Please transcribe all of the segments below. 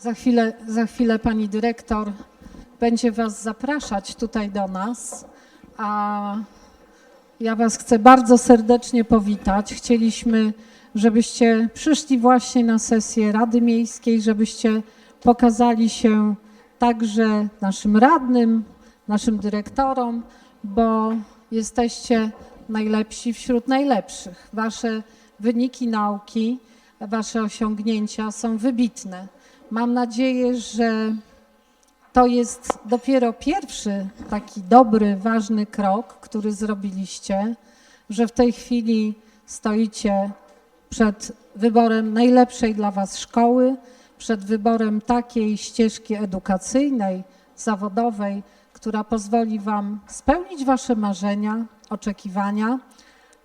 Za chwilę, za chwilę pani dyrektor będzie was zapraszać tutaj do nas, a ja was chcę bardzo serdecznie powitać. Chcieliśmy, żebyście przyszli właśnie na sesję Rady Miejskiej, żebyście pokazali się także naszym radnym, naszym dyrektorom, bo jesteście najlepsi wśród najlepszych. Wasze wyniki nauki, wasze osiągnięcia są wybitne. Mam nadzieję, że to jest dopiero pierwszy taki dobry, ważny krok, który zrobiliście, że w tej chwili stoicie przed wyborem najlepszej dla Was szkoły, przed wyborem takiej ścieżki edukacyjnej, zawodowej, która pozwoli Wam spełnić Wasze marzenia, oczekiwania,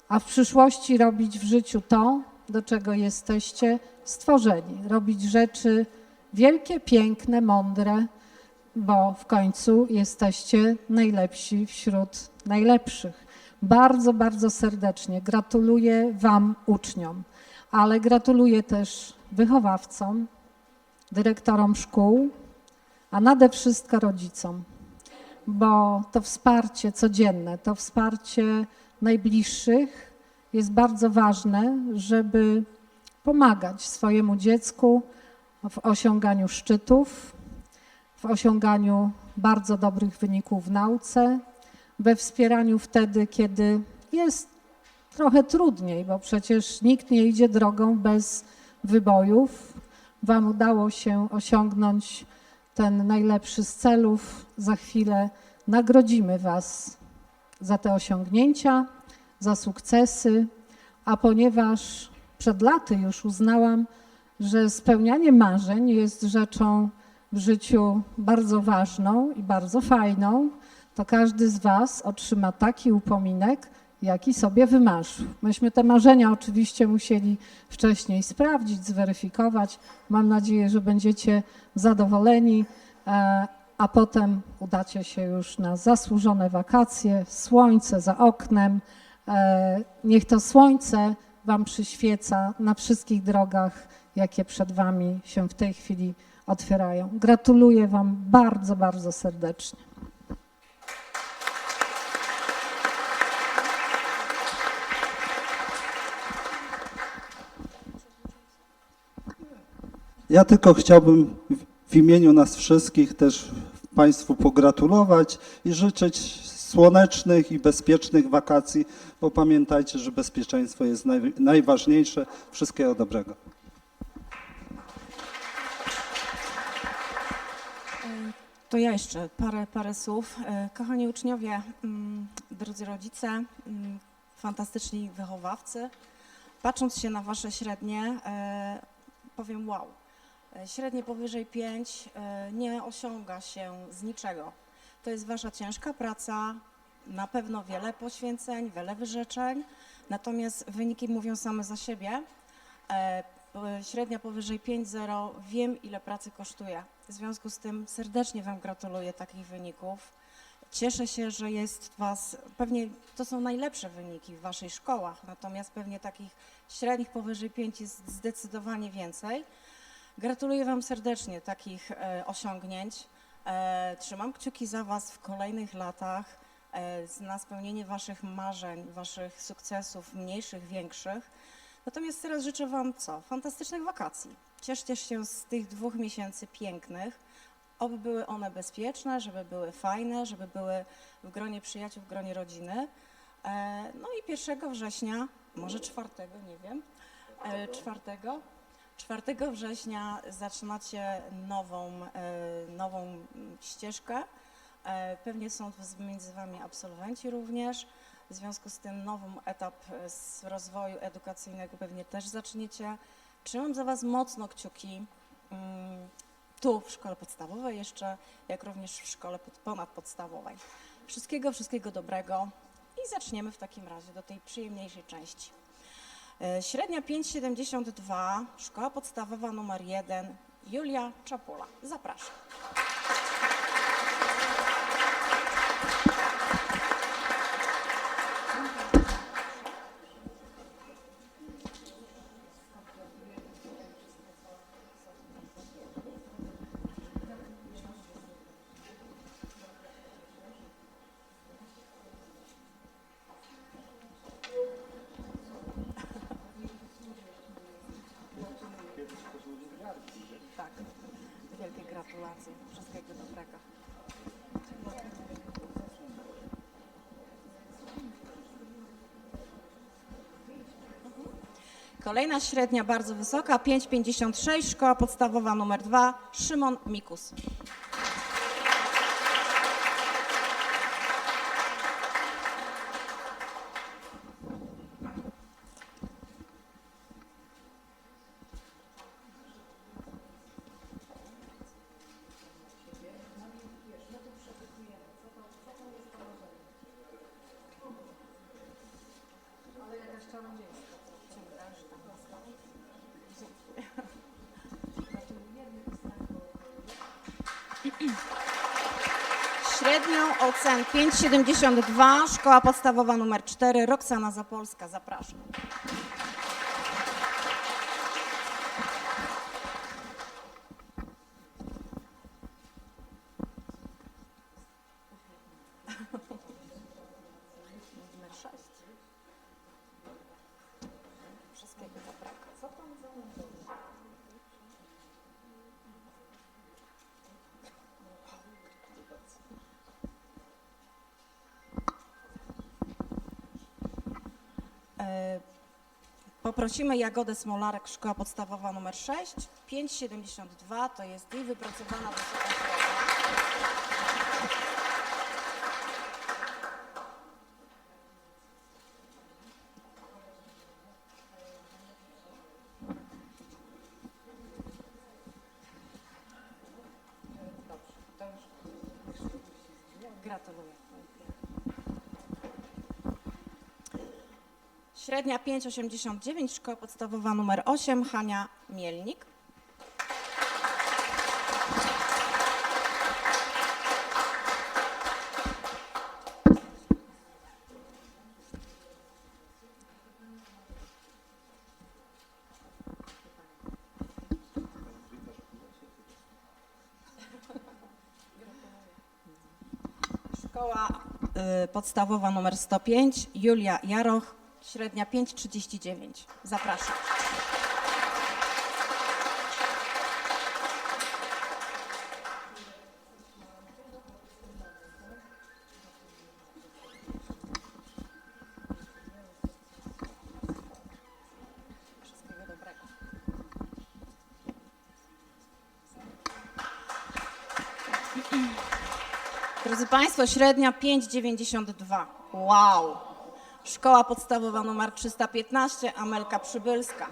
a w przyszłości robić w życiu to, do czego jesteście stworzeni. Robić rzeczy wielkie, piękne, mądre, bo w końcu jesteście najlepsi wśród najlepszych. Bardzo, bardzo serdecznie gratuluję Wam, uczniom, ale gratuluję też wychowawcom, dyrektorom szkół, a nade wszystko rodzicom, bo to wsparcie codzienne, to wsparcie najbliższych jest bardzo ważne, żeby pomagać swojemu dziecku w osiąganiu szczytów, w osiąganiu bardzo dobrych wyników w nauce, we wspieraniu wtedy, kiedy jest trochę trudniej, bo przecież nikt nie idzie drogą bez wybojów. Wam udało się osiągnąć ten najlepszy z celów. Za chwilę nagrodzimy Was za te osiągnięcia, za sukcesy, a ponieważ przed laty już uznałam, że spełnianie marzeń jest rzeczą w życiu bardzo ważną i bardzo fajną, to każdy z Was otrzyma taki upominek, jaki sobie wymarzył. Myśmy te marzenia oczywiście musieli wcześniej sprawdzić, zweryfikować. Mam nadzieję, że będziecie zadowoleni, e, a potem udacie się już na zasłużone wakacje, słońce za oknem. E, Niech to słońce Wam przyświeca na wszystkich drogach, jakie przed Wami się w tej chwili otwierają. Gratuluję Wam bardzo, bardzo serdecznie. Ja tylko chciałbym w- imieniu nas wszystkich też Państwu pogratulować i życzyć słonecznych i bezpiecznych wakacji, bo pamiętajcie, że bezpieczeństwo jest naj, najważniejsze. Wszystkiego dobrego. To ja jeszcze parę, parę słów. E, Kochani uczniowie, mm, drodzy rodzice, mm, fantastyczni wychowawcy, patrząc się na wasze średnie, e, powiem wow. E, Średnie powyżej 5 nie osiąga się z niczego. To jest wasza ciężka praca, na pewno wiele poświęceń, wiele wyrzeczeń, natomiast wyniki mówią same za siebie. Średnia powyżej 5,0. Wiem, ile pracy kosztuje. W związku z tym serdecznie Wam gratuluję takich wyników. Cieszę się, że jest Was, pewnie to są najlepsze wyniki w Waszych szkołach, natomiast pewnie takich średnich powyżej 5 jest zdecydowanie więcej. Gratuluję Wam serdecznie takich e, osiągnięć. E, trzymam kciuki za Was w kolejnych latach e, na spełnienie Waszych marzeń, Waszych sukcesów, mniejszych, większych. Natomiast teraz życzę Wam co? Fantastycznych wakacji. Cieszcie się z tych dwóch miesięcy pięknych. Oby były one bezpieczne, żeby były fajne, żeby były w gronie przyjaciół, w gronie rodziny. E, No i 1 września, może 4, nie wiem, e, 4, 4 września zaczynacie nową, e, nową ścieżkę. Pewnie są między Wami absolwenci również. W związku z tym nową etap z rozwoju edukacyjnego pewnie też zaczniecie. Trzymam za Was mocno kciuki mm, tu w szkole podstawowej jeszcze, jak również w szkole pod- ponadpodstawowej. Wszystkiego, wszystkiego dobrego i zaczniemy w takim razie do tej przyjemniejszej części. E, Średnia 5,72, szkoła podstawowa numer 1, Julia Czapula. Zapraszam. Kolejna średnia bardzo wysoka, 5,56, szkoła podstawowa nr 2, Szymon Mikus. 5,72, szkoła podstawowa nr 4, Roxana Zapolska. Zapraszam. Numer 6. Wszystkiego dobrego. Co tam za numer? E, Poprosimy Jagodę Smolarek, szkoła podstawowa nr 6, 5,72 to jest jej wypracowana wysoka już gratuluję. Średnia 5,89, szkoła podstawowa nr 8, Hania Mielnik. Szkoła y, podstawowa nr 105, Julia Jaroch, średnia 5,39. Zapraszam. Drodzy Państwo, średnia 5,92. Wow! Szkoła podstawowa nr 315, Amelka Przybylska.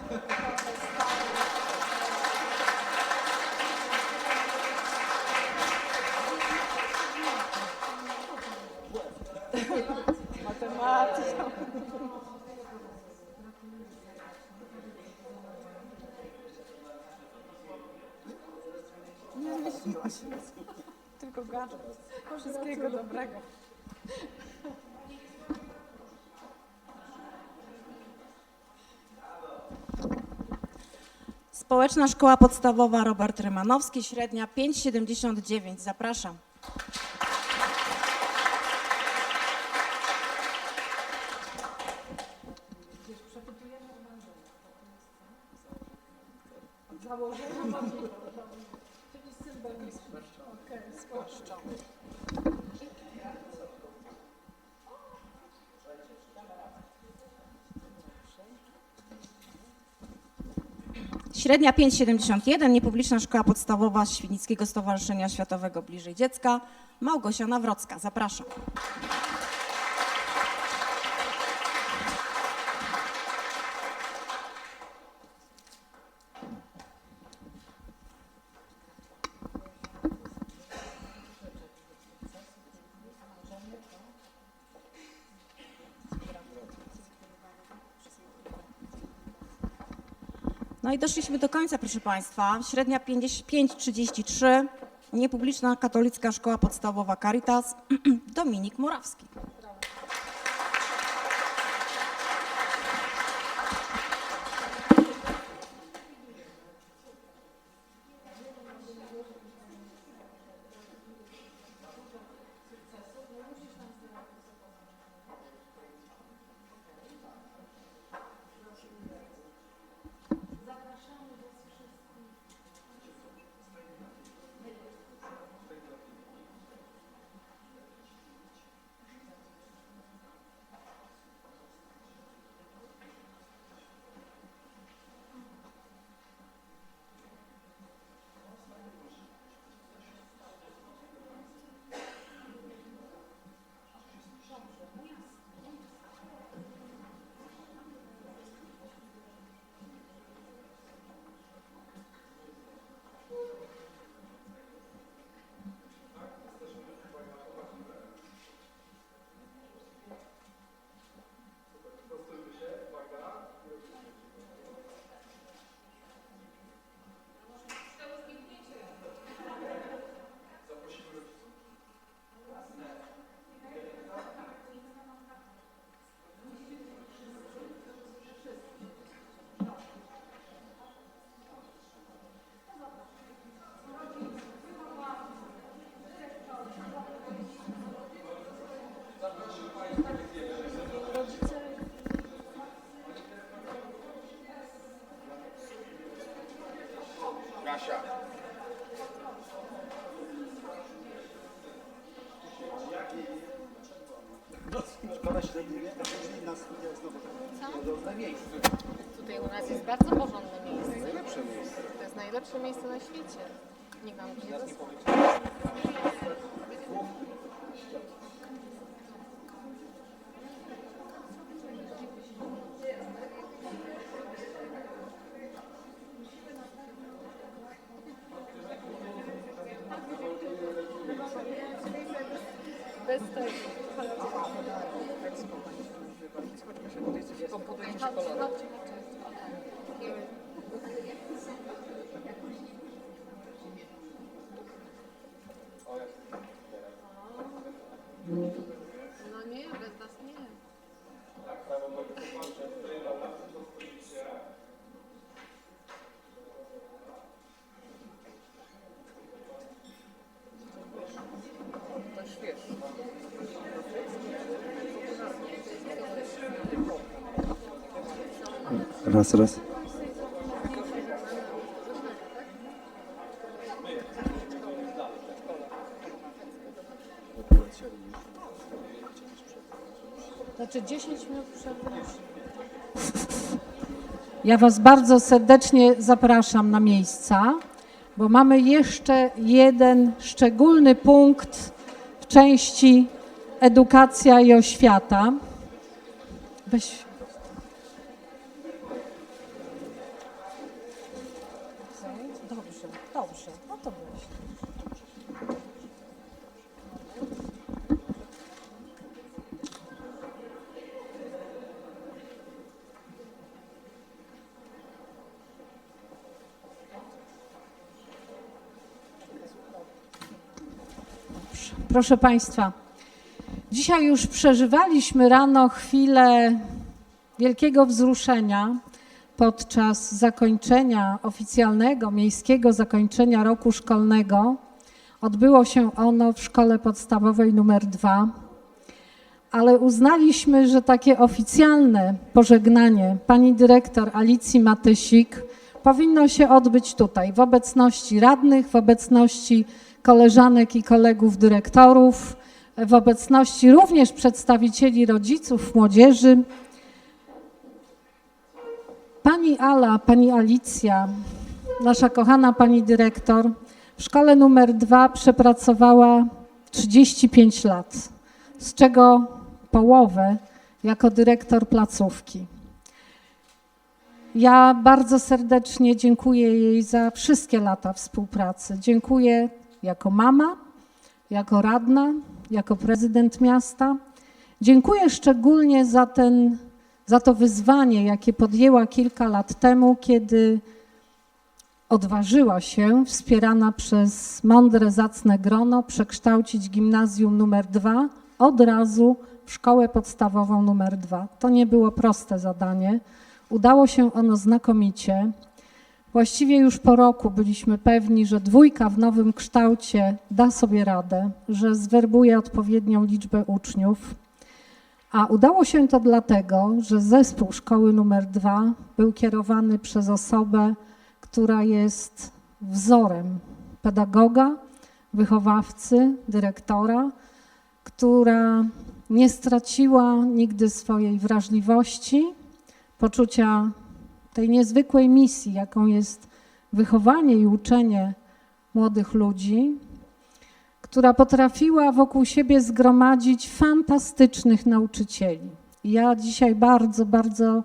Nie zmieściła się. Tylko gadżet. Wszystkiego dobrego. Społeczna Szkoła Podstawowa Robert Rymanowski, średnia 5,79. Zapraszam. Średnia 5,71, niepubliczna szkoła podstawowa Świdnickiego Stowarzyszenia Światowego Bliżej Dziecka, Małgosia Nawrocka. Zapraszam. No i doszliśmy do końca, proszę Państwa. Średnia 5,33, niepubliczna katolicka szkoła podstawowa Caritas, Dominik Morawski. Tutaj u nas jest bardzo porządne miejsce. Najlepsze miejsce. To jest najlepsze miejsce na świecie. Nikt nam nie zasłania. Raz, raz. Znaczy 10 minut przerwy. Ja Was bardzo serdecznie zapraszam na miejsca, bo mamy jeszcze jeden szczególny punkt w części edukacja i oświata. Weź. Proszę Państwa, dzisiaj już przeżywaliśmy rano chwilę wielkiego wzruszenia podczas zakończenia oficjalnego, miejskiego zakończenia roku szkolnego. Odbyło się ono w szkole podstawowej numer 2, ale uznaliśmy, że takie oficjalne pożegnanie pani dyrektor Alicji Matysik powinno się odbyć tutaj, w obecności radnych, w obecności koleżanek i kolegów dyrektorów, w obecności również przedstawicieli rodziców, młodzieży. Pani Ala, pani Alicja, nasza kochana pani dyrektor, w szkole numer 2 przepracowała 35 lat, z czego połowę jako dyrektor placówki. Ja bardzo serdecznie dziękuję jej za wszystkie lata współpracy. Dziękuję jako mama, jako radna, jako prezydent miasta. Dziękuję szczególnie za, ten, za to wyzwanie, jakie podjęła kilka lat temu, kiedy odważyła się, wspierana przez mądre, zacne grono, przekształcić gimnazjum numer 2 od razu w szkołę podstawową numer 2. To nie było proste zadanie. Udało się ono znakomicie. Właściwie już po roku byliśmy pewni, że dwójka w nowym kształcie da sobie radę, że zwerbuje odpowiednią liczbę uczniów. A udało się to dlatego, że zespół szkoły numer 2 był kierowany przez osobę, która jest wzorem pedagoga, wychowawcy, dyrektora, która nie straciła nigdy swojej wrażliwości, poczucia tej niezwykłej misji, jaką jest wychowanie i uczenie młodych ludzi, która potrafiła wokół siebie zgromadzić fantastycznych nauczycieli. Ja dzisiaj bardzo, bardzo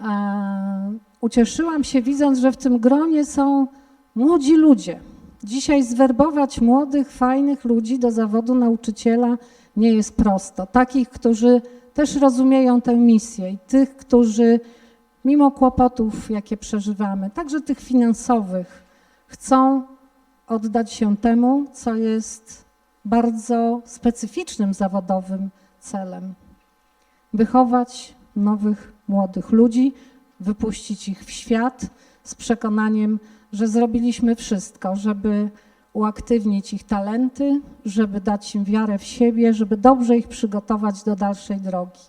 e, ucieszyłam się, widząc, że w tym gronie są młodzi ludzie. Dzisiaj zwerbować młodych, fajnych ludzi do zawodu nauczyciela nie jest prosto. Takich, którzy też rozumieją tę misję i tych, którzy mimo kłopotów, jakie przeżywamy, także tych finansowych, chcą oddać się temu, co jest bardzo specyficznym zawodowym celem. Wychować nowych, młodych ludzi, wypuścić ich w świat z przekonaniem, że zrobiliśmy wszystko, żeby uaktywnić ich talenty, żeby dać im wiarę w siebie, żeby dobrze ich przygotować do dalszej drogi.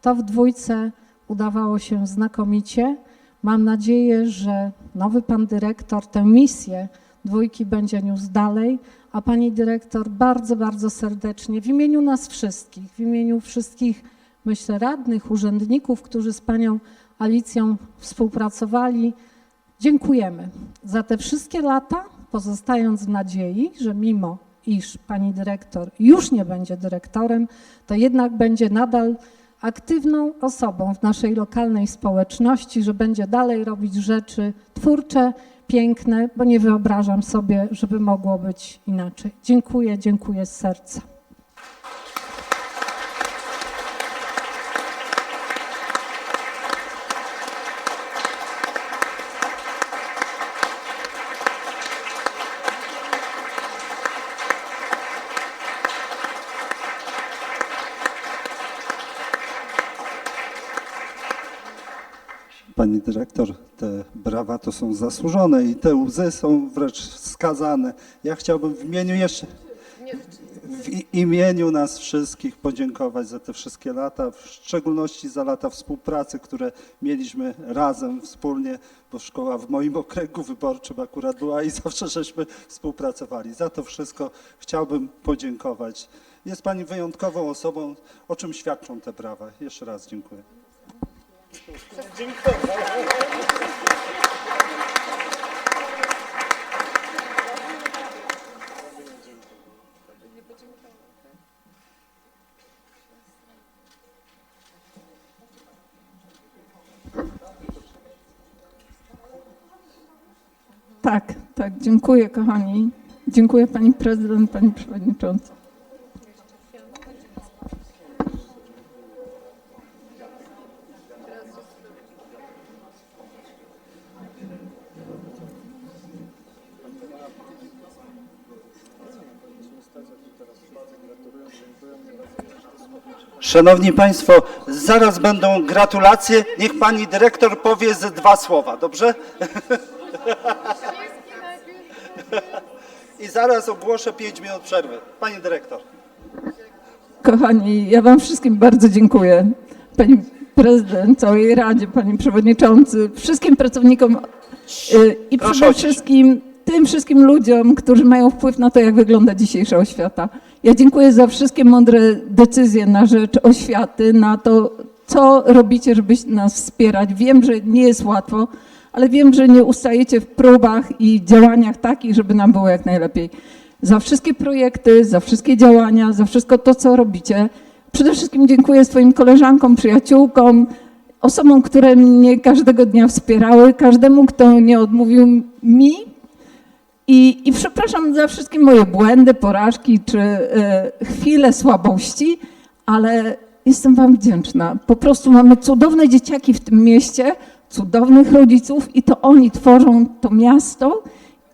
To w dwójce udawało się znakomicie. Mam nadzieję, że nowy pan dyrektor tę misję dwójki będzie niósł dalej, a pani dyrektor bardzo, bardzo serdecznie w imieniu nas wszystkich, w imieniu wszystkich myślę, radnych, urzędników, którzy z panią Alicją współpracowali. Dziękujemy za te wszystkie lata, pozostając w nadziei, że mimo iż pani dyrektor już nie będzie dyrektorem, to jednak będzie nadal aktywną osobą w naszej lokalnej społeczności, że będzie dalej robić rzeczy twórcze, piękne, bo nie wyobrażam sobie, żeby mogło być inaczej. Dziękuję, dziękuję z serca. Pani dyrektor, te brawa to są zasłużone i te łzy są wręcz skazane. Ja chciałbym w imieniu jeszcze, w imieniu nas wszystkich podziękować za te wszystkie lata, w szczególności za lata współpracy, które mieliśmy razem, wspólnie, bo szkoła w moim okręgu wyborczym akurat była i zawsze żeśmy współpracowali. Za to wszystko chciałbym podziękować. Jest Pani wyjątkową osobą, o czym świadczą te brawa. Jeszcze raz dziękuję. Tak, tak, dziękuję kochani. Dziękuję pani prezydent, pani przewodnicząca. Szanowni Państwo, zaraz będą gratulacje. Niech Pani Dyrektor powie ze dwa słowa, dobrze? I zaraz ogłoszę pięć minut przerwy. Pani Dyrektor. Kochani, ja wam wszystkim bardzo dziękuję. Pani prezydent, całej Radzie, panie przewodniczący, wszystkim pracownikom y, i przede wszystkim tym wszystkim ludziom, którzy mają wpływ na to, jak wygląda dzisiejsza oświata. Ja dziękuję za wszystkie mądre decyzje na rzecz oświaty, na to, co robicie, żeby nas wspierać. Wiem, że nie jest łatwo, ale wiem, że nie ustajecie w próbach i działaniach takich, żeby nam było jak najlepiej. Za wszystkie projekty, za wszystkie działania, za wszystko to, co robicie. Przede wszystkim dziękuję swoim koleżankom, przyjaciółkom, osobom, które mnie każdego dnia wspierały, każdemu, kto nie odmówił mi. I, i przepraszam za wszystkie moje błędy, porażki czy e, chwile słabości, ale jestem Wam wdzięczna. Po prostu mamy cudowne dzieciaki w tym mieście, cudownych rodziców i to oni tworzą to miasto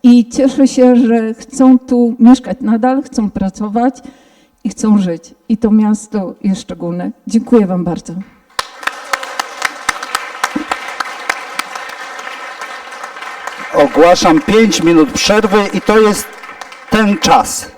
i cieszę się, że chcą tu mieszkać nadal, chcą pracować i chcą żyć. I to miasto jest szczególne. Dziękuję Wam bardzo. Ogłaszam pięć minut przerwy i to jest ten czas.